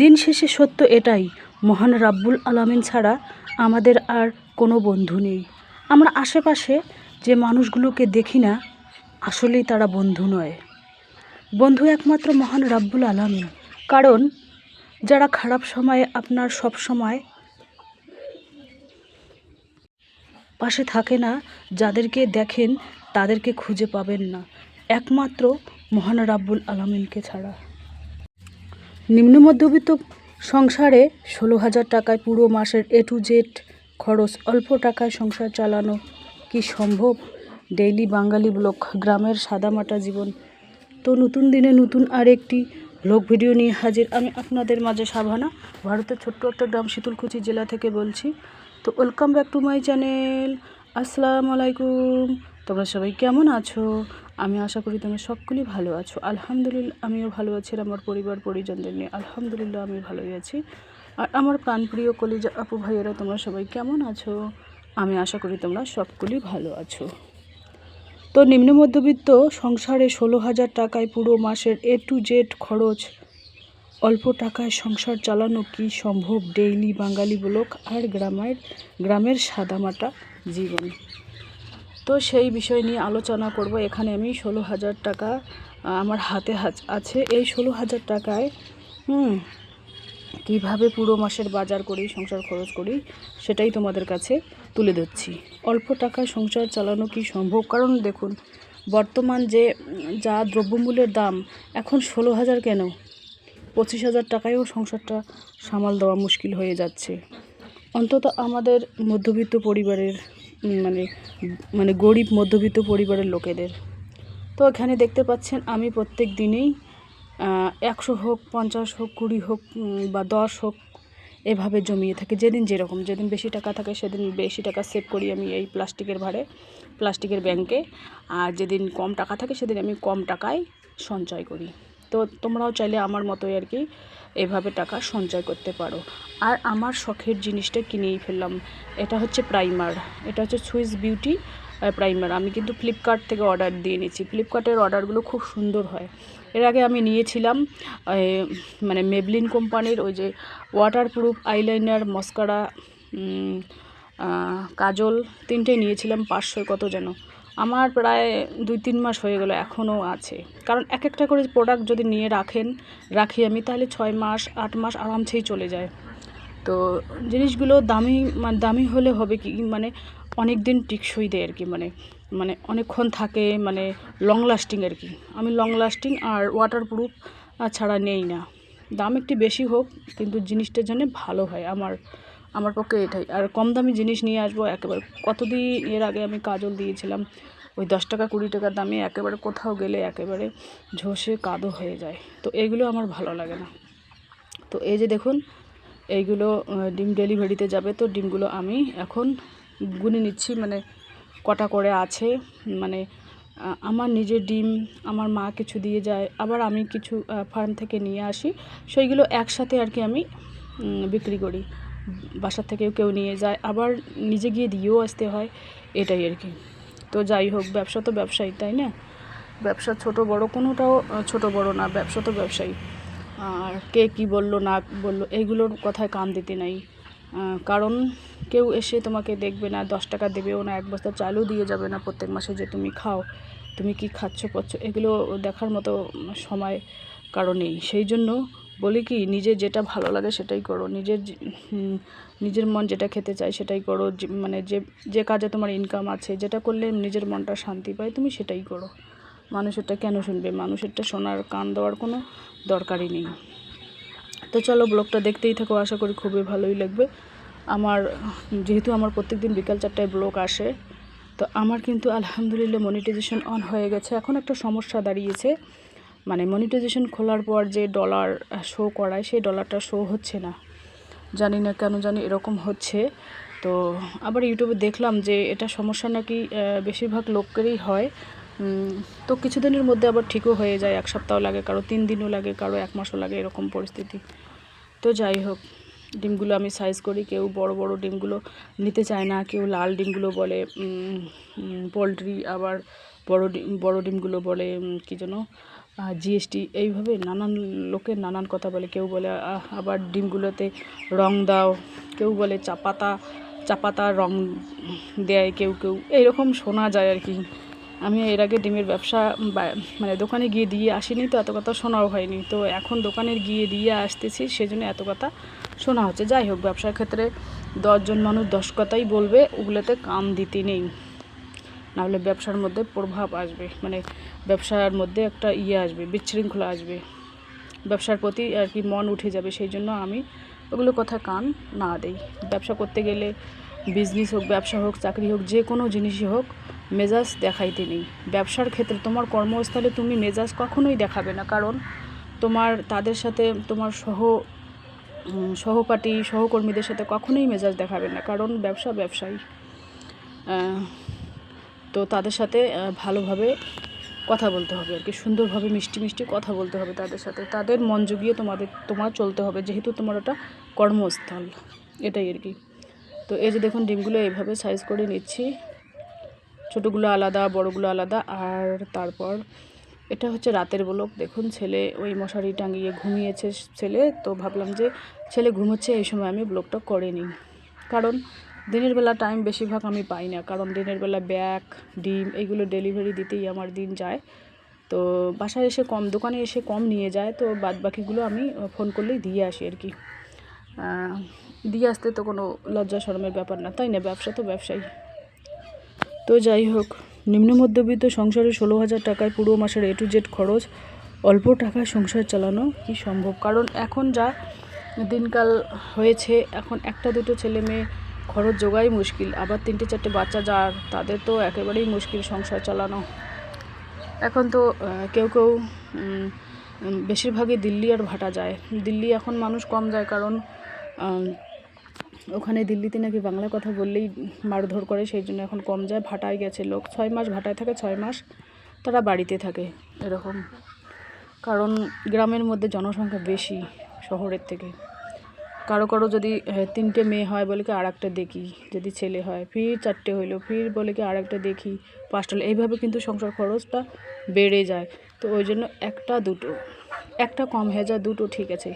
দিন শেষে সত্য এটাই, মহান রাব্বুল আলামিন ছাড়া আমাদের আর কোনো বন্ধু নেই। আমরা আশেপাশে যে মানুষগুলোকে দেখি না, আসলেই তারা বন্ধু নয়। বন্ধু একমাত্র মহান রাব্বুল আলামিন। কারণ যারা খারাপ সময়ে আপনার সব সময় পাশে থাকে না, যাদেরকে দেখেন তাদেরকে খুঁজে পাবেন না। একমাত্র মহান রাব্বুল আলামিনকে ছাড়া। নিম্ন মধ্যবিত্ত সংসারে ষোলো হাজার টাকায় পুরো মাসের এ টু জেড খরচ, অল্প টাকায় সংসার চালানো কি সম্ভব? ডেইলি বাঙালি ব্লক গ্রামের সাদামাটা জীবন। তো নতুন দিনে নতুন আরেকটি ব্লগ ভিডিও নিয়ে হাজির আমি আপনাদের মাঝে সাভানা, ভারতের ছোট্ট একটা গ্রাম শীতলকুচি জেলা থেকে বলছি। তো welcome back to my channel আসসালামু আলাইকুম। তোমরা সবাই কেমন আছো? আমি আশা করি তোমরা সকলেই ভালো আছো। আলহামদুলিল্লাহ, আমিও ভালো আছি আমার পরিবার, পরিজনদের নিয়ে আলহামদুলিল্লাহ আমি ভালোই আছি। আর আমার প্রাণপ্রিয় কলিজা আপু ভাইয়েরা, তোমরা সবাই কেমন আছো? আমি আশা করি তোমরা সকলেই ভালো আছো। তো নিম্ন মধ্যবিত্ত সংসারে ষোলো হাজার টাকায় পুরো মাসের এ টু জেড খরচ, অল্প টাকায় সংসার চালানো কি সম্ভব? ডেইলি বাঙালি ব্লক আর গ্রামের গ্রামের সাদামাটা জীবন। তো সেই বিষয় নিয়ে আলোচনা করব। এখানে আমি ষোলো হাজার টাকা আমার হাতে আছে। এই ষোলো হাজার টাকায়, হুম, কীভাবে পুরো মাসের বাজার করি, সংসার খরচ করি, সেটাই তোমাদের কাছে তুলে ধরছি। অল্প টাকায় সংসার চালানো কি সম্ভব? কারণ দেখুন, বর্তমান যে, যা দ্রব্যমূল্যের দাম, এখন ষোলো হাজার কেন? পঁচিশ হাজার টাকায়ও সংসারটা সামাল দেওয়া মুশকিল হয়ে যাচ্ছে। অন্তত আমাদের মধ্যবিত্ত পরিবারের মানে মানে গরিব মধ্যবিত্ত পরিবারের লোকেদের। তো এখানে দেখতে পাচ্ছেন আমি প্রত্যেক দিনেই একশো হোক, পঞ্চাশ হোক, কুড়ি হোক বা দশ হোক, এভাবে জমিয়ে থাকি। যেদিন যেরকম, যেদিন বেশি টাকা থাকে সেদিন বেশি টাকা সেভ করি আমি এই প্লাস্টিকের ভাড়ে প্লাস্টিকের ব্যাংকে আর যেদিন কম টাকা থাকে সেদিন আমি কম টাকায় সঞ্চয় করি। তো তোমরাও চাইলে আমার মতোই আর কি এভাবে টাকা সঞ্চয় করতে পারো। আর আমার শখের জিনিসটা কিনেই ফেললাম। এটা হচ্ছে প্রাইমার। এটা হচ্ছে সুইস বিউটি প্রাইমার। আমি কিন্তু ফ্লিপকার্ট থেকে অর্ডার দিয়ে নিয়েছি। ফ্লিপকার্টের অর্ডারগুলো খুব সুন্দর হয়। এর আগে আমি নিয়েছিলাম মানে মেবলিন কোম্পানির ওই যে waterproof eyeliner mascara kajal, তিনটেই নিয়েছিলাম, পাঁচশো কত যেন। আমার প্রায় দুই তিন মাস হয়ে গেলো এখনও আছে। কারণ এক একটা করে প্রোডাক্ট যদি নিয়ে রাখেন, রাখি আমি, তাহলে ছয় মাস, আট মাস আরামসেই চলে যায়। তো জিনিসগুলো দামি মানে দামি হলে হবে কি মানে অনেক দিন টিকসই দেয় আর কি মানে মানে অনেকক্ষণ থাকে মানে লং লাস্টিং আর কি। আমি লং লাস্টিং আর ওয়াটার প্রুফ ছাড়া নেই না। দাম একটু বেশি হোক, কিন্তু জিনিসটা যেন ভালো হয় আমার আমার পক্ষে এটাই। আর কম দামি জিনিস নিয়ে আসব একেবারে। কতদিন এর আগে আমি কাজল দিয়েছিলাম, ওই দশ টাকা, কুড়ি টাকা দামে একেবারে কোথাও গেলে একেবারে ঝসে কাদো হয়ে যায়। তো এগুলো আমার ভালো লাগে না। তো এই যে দেখুন, এইগুলো ডিম ডেলিভারিতে যাবে। তো ডিমগুলো আমি এখন গুনে নিচ্ছি মানে কটা করে আছে মানে আমার নিজের ডিম, আমার মা কিছু দিয়ে যায়, আবার আমি কিছু ফার্ম থেকে নিয়ে আসি। সেইগুলো একসাথে আর কি আমি বিক্রি করি। বাসা থেকেও কেউ নিয়ে যায়, আবার নিজে গিয়ে দিয়েও আসতে হয়, এটাই আর কি। তো যাই হোক, ব্যবসা তো ব্যবসায়ী, তাই না? ব্যবসা ছোট বড় কোনোটাও ছোট বড় না, ব্যবসা তো ব্যবসায়ী। আর কে কি বলল, না বলল এইগুলোর কথায় কান দিতে নাই। কারণ কেউ এসে তোমাকে দেখবে না, দশ টাকা দেবেও না, এক বস্তা চালও দিয়ে যাবে না প্রত্যেক মাসে যে তুমি খাও, তুমি কি খাচ্ছ পাচ্ছ এগুলো দেখার মতো সময় কারও নেই। সেই জন্য বলি কি নিজে যেটা ভালো লাগে সেটাই করো। নিজের নিজের মন যেটা খেতে চায় সেটাই করো। মানে যে যে কাজে তোমার ইনকাম আছে, যেটা করলে নিজের মনটা শান্তি পায়, তুমি সেটাই করো। মানুষেরটা কেন শুনবে? মানুষেরটা শোনার কান দেওয়ার কোনো দরকারই নেই। তো চলো ব্লগটা দেখতেই থাকো, আশা করি খুবই ভালোই লাগবে। আমার, যেহেতু আমার প্রত্যেকদিন বিকাল চারটায় ব্লগ আসে, তো আমার কিন্তু আলহামদুলিল্লাহ মনিটাইজেশন অন হয়ে গেছে। এখন একটা সমস্যা দাঁড়িয়েছে। মানে মনিটাইজেশন খোলার পর যে ডলার শো করায়, সেই ডলারটা শো হচ্ছে না। জানি না কেন জানি এরকম হচ্ছে। তো আবার ইউটিউবে দেখলাম যে এটা সমস্যা নাকি বেশিরভাগ লোকেরই হয়। তো কিছুদিনের মধ্যে আবার ঠিকও হয়ে যায়, এক সপ্তাহ লাগে, কারও তিন দিনও লাগে, কারও এক মাসও লাগে এরকম পরিস্থিতি। তো যাই হোক, ডিমগুলো আমি সাইজ করি, কেউ বড় বড় ডিমগুলো নিতে চায় না, কেউ লাল ডিমগুলো বলে পোলট্রি আবার বড় ডিম, বড় ডিমগুলো বলে কী যেন জিএসটি এইভাবে নানান লোকের নানান কথা বলে। কেউ বলে আবার ডিমগুলোতে রং দাও। কেউ বলে চা পাতা চা রং দেয়। কেউ কেউ, এইরকম শোনা যায় আর কি। আমি এর আগে ডিমের ব্যবসা মানে দোকানে গিয়ে দিয়ে আসিনি তো, এত কথা শোনাও হয়নি। তো এখন দোকানে গিয়ে দিয়ে আসতেছি, সেজন্য এত কথা শোনা হচ্ছে। যাই হোক, ব্যবসার ক্ষেত্রে দশজন মানুষ দশ কথাই বলবে, ওগুলোতে কাম দিতে নেই। নাহলে ব্যবসার মধ্যে প্রভাব আসবে। মানে ব্যবসার মধ্যে একটা ইয়ে আসবে বিশৃঙ্খলা আসবে। ব্যবসার প্রতি আর কি মন উঠে যাবে, সেই জন্য আমি ওগুলো কথা কান না দেই। ব্যবসা করতে গেলে বিজনেস হোক, ব্যবসা হোক, চাকরি হোক, যে কোনো জিনিসই হোক, মেজাজ দেখাইতে নেই। ব্যবসার ক্ষেত্রে তোমার কর্মস্থলে তুমি মেজাজ কখনোই দেখাবে না, কারণ তোমার, তাদের সাথে তোমার সহ সহপাঠী, সহকর্মীদের সাথে কখনোই মেজাজ দেখাবে না, কারণ ব্যবসা ব্যবসায়ী। তো তাদের সাথে ভালোভাবে কথা বলতে হবে আর কি, সুন্দরভাবে মিষ্টি মিষ্টি কথা বলতে হবে তাদের সাথে। তাদের মন জুগিয়ে তোমাদের, তোমার চলতে হবে, যেহেতু তোমার ওটা কর্মস্থল, এটাই আর কি। তো এই যে দেখুন, ডিমগুলো এইভাবে সাইজ করে নিচ্ছি। ছোটোগুলো আলাদা, বড়গুলো আলাদা, আর তারপর এটা হচ্ছে রাতের ব্লক। দেখুন, ছেলে ওই মশারি টাঙিয়ে ঘুমিয়েছে ছেলে, তো ভাবলাম যে ছেলে ঘুমোচ্ছে, এই সময় আমি ব্লগটা করে নিই। কারণ দিনের বেলা টাইম বেশিরভাগ আমি পাই না। কারণ দিনের বেলা ব্যাগ, ডিম এইগুলো ডেলিভারি দিতেই আমার দিন যায়। তো বাসায় এসে কম, দোকানে এসে কম নিয়ে যায়। তো বাদ বাকিগুলো আমি ফোন করলেই দিয়ে আসি আর কি। দিয়ে আসতে তো কোনো লজ্জা শরমের ব্যাপার না। তাই না? ব্যবসা তো ব্যবসায়ী। তো যাই হোক, নিম্ন মধ্যবিত্ত সংসারে ষোলো হাজার টাকায় পুরো মাসের এ টু জেড খরচ, অল্প টাকায় সংসার চালানো কি সম্ভব? কারণ এখন যা দিনকাল হয়েছে, এখন একটা দুটো ছেলে মেয়ে খরচ জোগাই মুশকিল। আবার তিনটে, চারটে বাচ্চা যার, তাদের তো একেবারেই মুশকিল সংসার চালানো। এখন তো কেউ কেউ বেশিরভাগই দিল্লি আর ভাটা যায়। দিল্লি এখন মানুষ কম যায় কারণ ওখানে দিল্লিতে নাকি বাংলা কথা বললেই মারধর করে, সেই জন্য এখন কম যায়। ভাটায় গেছে লোক। ছয় মাস ভাটায় থাকে, ছয় মাস তারা বাড়িতে থাকে এরকম। কারণ গ্রামের মধ্যে জনসংখ্যা বেশি শহরের থেকে। কারও কারও যদি তিনটে মেয়ে হয় বলে কি আর একটা দেখি, যদি ছেলে হয়, ফির চারটে হইল, ফির বলে কি আর একটা দেখি, পাঁচটা হলো এইভাবে কিন্তু সংসার খরচটা বেড়ে যায়। তো ওই জন্য একটা, দুটো, একটা কম হয়ে যায়, দুটো ঠিক আছে,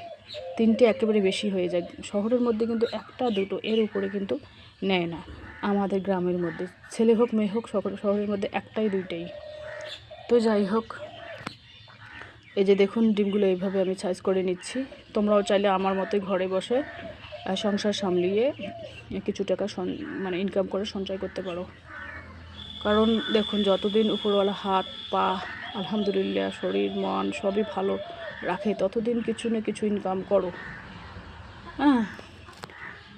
তিনটে একেবারে বেশি হয়ে যায়। শহরের মধ্যে কিন্তু একটা, দুটো এর উপরে কিন্তু নেয় না, আমাদের গ্রামের মধ্যে। ছেলে হোক, মেয়ে হোক, শহর, শহরের মধ্যে একটাই, দুইটাই। তো যাই হোক এই যে দেখুন, ডিমগুলো এইভাবে আমি সাইজ করে নিচ্ছি। তোমরাও চাইলে আমার মতোই ঘরে বসে সংসার সামলিয়ে কিছু টাকা মানে ইনকাম করে সঞ্চয় করতে পারো। কারণ দেখুন, যতদিন উপরওয়ালা হাত, পা, আলহামদুলিল্লাহ, শরীর, মন সবই ভালো রাখে, ততদিন কিছু না কিছু ইনকাম করো। হ্যাঁ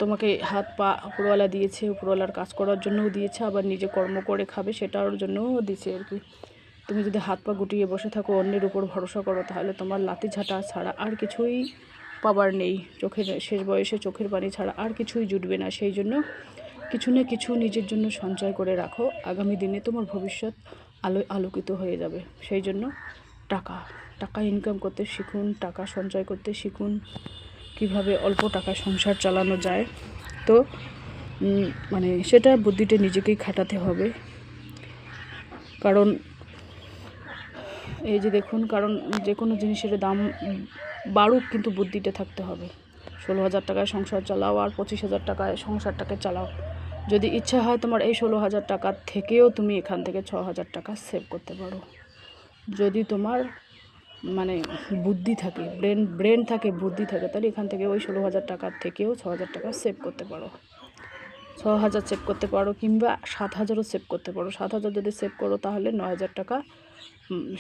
তোমাকে হাত, পা উপরওয়ালা দিয়েছে, উপরওয়ালার কাজ করার জন্যও দিয়েছে, আবার নিজে কর্ম করে খাবে, সেটার জন্যও দিয়েছে আর কি। তুমি যদি হাত পা গুটিয়ে বসে থাকো, অন্যের উপর ভরসা করো, তাহলে তোমার লাতি ঝাঁটা ছাড়া আর কিছুই পাবার নেই। চোখের শেষ বয়সে চোখের পানি ছাড়া আর কিছুই জুটবে না। সেই জন্য কিছু না কিছু নিজের জন্য সঞ্চয় করে রাখো। আগামী দিনে তোমার ভবিষ্যৎ আলো, আলোকিত হয়ে যাবে। সেই জন্য টাকা টাকা ইনকাম করতে শিখুন, টাকা সঞ্চয় করতে শিখুন। কীভাবে অল্প টাকা সংসার চালানো যায়? তো মানে সেটা বুদ্ধিটা নিজেকেই খাটাতে হবে। কারণ এই যে দেখুন, কারণ যে কোনো জিনিসের দাম বাড়ুক কিন্তু বুদ্ধিটা থাকতে হবে। ষোলো হাজার টাকায় সংসার চালাও আর পঁচিশ হাজার টাকায় সংসারটাকে চালাও। যদি ইচ্ছা হয় তোমার এই ষোলো হাজার টাকার থেকেও তুমি এখান থেকে ছ হাজার টাকা সেভ করতে পারো। যদি তোমার মানে বুদ্ধি থাকে ব্রেন ব্রেন থাকে, বুদ্ধি থাকে, তাহলে এখান থেকে ওই ষোলো হাজার টাকার থেকেও ছ হাজার টাকা সেভ করতে পারো। ছ হাজার সেভ করতে পারো কিংবা সাত হাজারও সেভ করতে পারো। সাত হাজার যদি সেভ করো তাহলে ন হাজার টাকা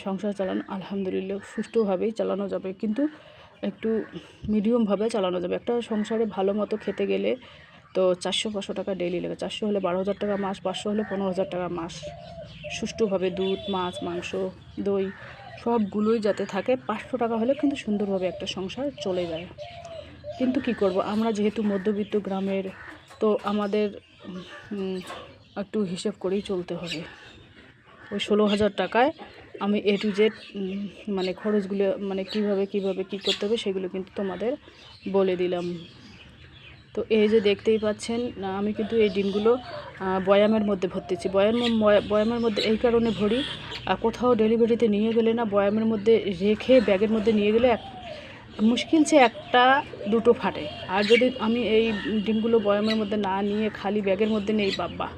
সংসার চালানো, আলহামদুলিল্লাহ সুষ্ঠুভাবেই চালানো যাবে। কিন্তু একটু মিডিয়ামভাবে চালানো যাবে। একটা সংসারে ভালো মতো খেতে গেলে তো চারশো, পাঁচশো টাকা ডেইলি লাগে। চারশো হলে বারো হাজার টাকা মাস, পাঁচশো হলে পনেরো হাজার টাকা মাস। সুষ্ঠুভাবে দুধ, মাছ, মাংস, দই সবগুলোই যাতে থাকে, পাঁচশো টাকা হলে কিন্তু সুন্দরভাবে একটা সংসার চলে যায়। কিন্তু কি করব? আমরা যেহেতু মধ্যবিত্ত গ্রামের, তো আমাদের একটু হিসেব করেই চলতে হবে। ওই ষোলো হাজার টাকায় আমি এ টু জেড মানে খরচগুলো মানে কীভাবে কীভাবে, কি করতে হবে সেগুলো কিন্তু তোমাদের বলে দিলাম। তো এই যে দেখতেই পাচ্ছেন আমি কিন্তু এই ডিমগুলো বয়ামের মধ্যে ভর্তিছি। বয়াম বয়ামের মধ্যে এই কারণে ভরি কোথাও ডেলিভারিতে নিয়ে গেলে না, বয়ামের মধ্যে রেখে ব্যাগের মধ্যে নিয়ে গেলে এক, মুশকিল যে একটা দুটো ফাটে। আর যদি আমি এই ডিমগুলো বয়ামের মধ্যে না নিয়ে, খালি ব্যাগের মধ্যে নেই, বাবা,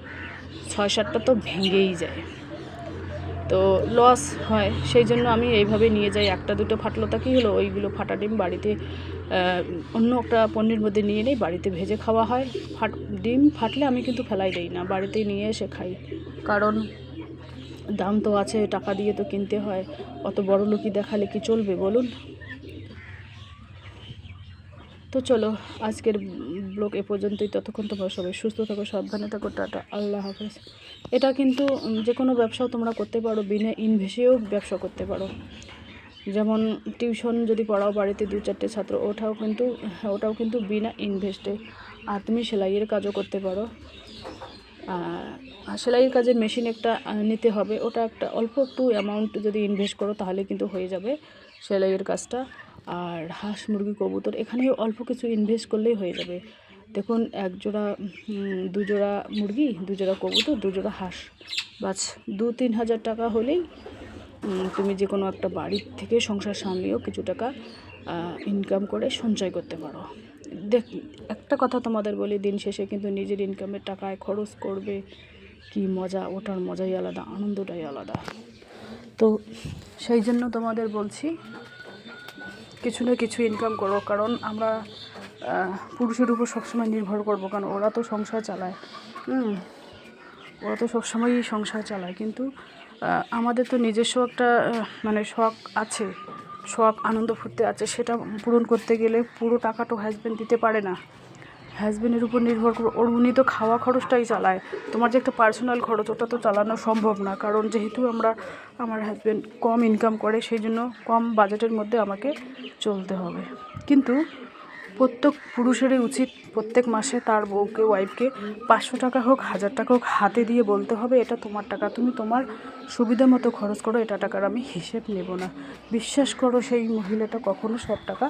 ছয়, সাতটা তো ভেঙেই যায়। তো লস হয়। সেই জন্য আমি এইভাবে নিয়ে যাই। একটা দুটো ফাটলো তা কী হলো? ওইগুলো ফাটা ডিম বাড়িতে অন্য একটা পণ্যের মধ্যে নিয়ে নেই, বাড়িতে ভেজে খাওয়া হয়। ফাট, ডিম ফাটলে আমি কিন্তু ফেলাই দেই না বাড়িতেই নিয়ে এসে খাই। কারণ দাম তো আছে, টাকা দিয়ে তো কিনতে হয়। অত বড় লোকই দেখালে কি চলবে, বলুন? তো চলো, আজকের ব্লগ এ পর্যন্তই। ততক্ষণ তোমরা সবাই সুস্থ থাকো, সাবধানে থাকো, টাটা, আল্লাহ হাফেজ। এটা কিন্তু যে কোনো ব্যবসাও তোমরা করতে পারো, বিনা ইনভেস্টেও ব্যবসা করতে পারো। যেমন টিউশন যদি পড়াও বাড়িতে দু চারটে ছাত্র, ওটাও কিন্তু ওটাও কিন্তু বিনা ইনভেস্টে। আর তুমি সেলাইয়ের কাজও করতে পারো। সেলাইয়ের কাজে মেশিন একটা নিতে হবে। ওটা একটা অল্প একটু অ্যামাউন্ট যদি ইনভেস্ট করো, তাহলে কিন্তু হয়ে যাবে সেলাইয়ের কাজটা। আর হাঁস, মুরগি, কবুতর এখানে অল্প কিছু ইনভেস্ট করলেই হয়ে যাবে। দেখুন এক জোড়া উম, মুরগি দুজোড়া কবুতর দু জোড়া হাঁস। বাস দু তিন হাজার টাকা হলেই তুমি যে কোনো একটা বাড়ির থেকে সংসার সামলিয়েও কিছু টাকা ইনকাম করে সঞ্চয় করতে পারো। দেখ একটা কথা তোমাদের বলি দিন শেষে কিন্তু নিজের ইনকামের টাকায় খরচ করবে। কি মজা ওটার মজাই আলাদা আনন্দটাই আলাদা। তো সেই জন্য তোমাদের বলছি কিছু না কিছু ইনকাম করো কারণ আমরা পুরুষের উপর সবসময় নির্ভর করব, কারণ ওরা তো সংসার চালায়। হুম, ওরা তো সবসময়ই সংসার চালায়। কিন্তু আমাদের তো নিজস্ব একটা মানে শখ আছে, শখ, আনন্দ ফুর্তি আছে, সেটা পূরণ করতে গেলে পুরো টাকা তো হাজব্যান্ড দিতে পারে না। হাজব্যান্ডের উপর নির্ভর করে, ওর, উনি তো খাওয়া খরচটাই চালায়। তোমার যে একটা পার্সোনাল খরচ, ওটা তো চালানো সম্ভব না, কারণ যেহেতু আমরা, আমার হাজব্যান্ড কম ইনকাম করে, সেই জন্য কম বাজেটের মধ্যে আমাকে চলতে হবে। কিন্তু প্রত্যেক পুরুষেরই উচিত প্রত্যেক মাসে তার বউকে ওয়াইফকে পাঁচশো টাকা হোক, হাজার টাকা হোক হাতে দিয়ে বলতে হবে, এটা তোমার টাকা, তুমি তোমার সুবিধা মতো খরচ করো, এটা টাকার আমি হিসেব নেব না। বিশ্বাস করো, সেই মহিলাটা কখনো সব টাকা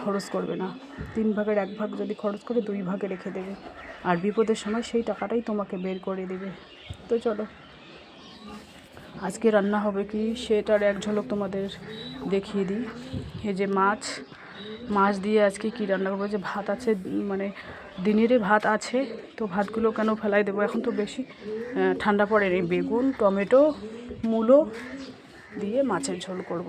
খরচ করবে না। তিন ভাগের এক ভাগ যদি খরচ করে, দুই ভাগে রেখে দেবে। আর বিপদের সময় সেই টাকাটাই তোমাকে বের করে দেবে। তো চলো, আজকে রান্না হবে কি, সেটার এক ঝলক তোমাদের দেখিয়ে দিই। এই যে মাছ মাছ দিয়ে আজকে কী রান্না করব? যে ভাত আছে মানে দিনেরই ভাত আছে, তো ভাতগুলো কেন ফেলাই দেবো? এখন তো বেশি ঠান্ডা পড়েনি। বেগুন, টমেটো, মূলো দিয়ে মাছের ঝোল করব।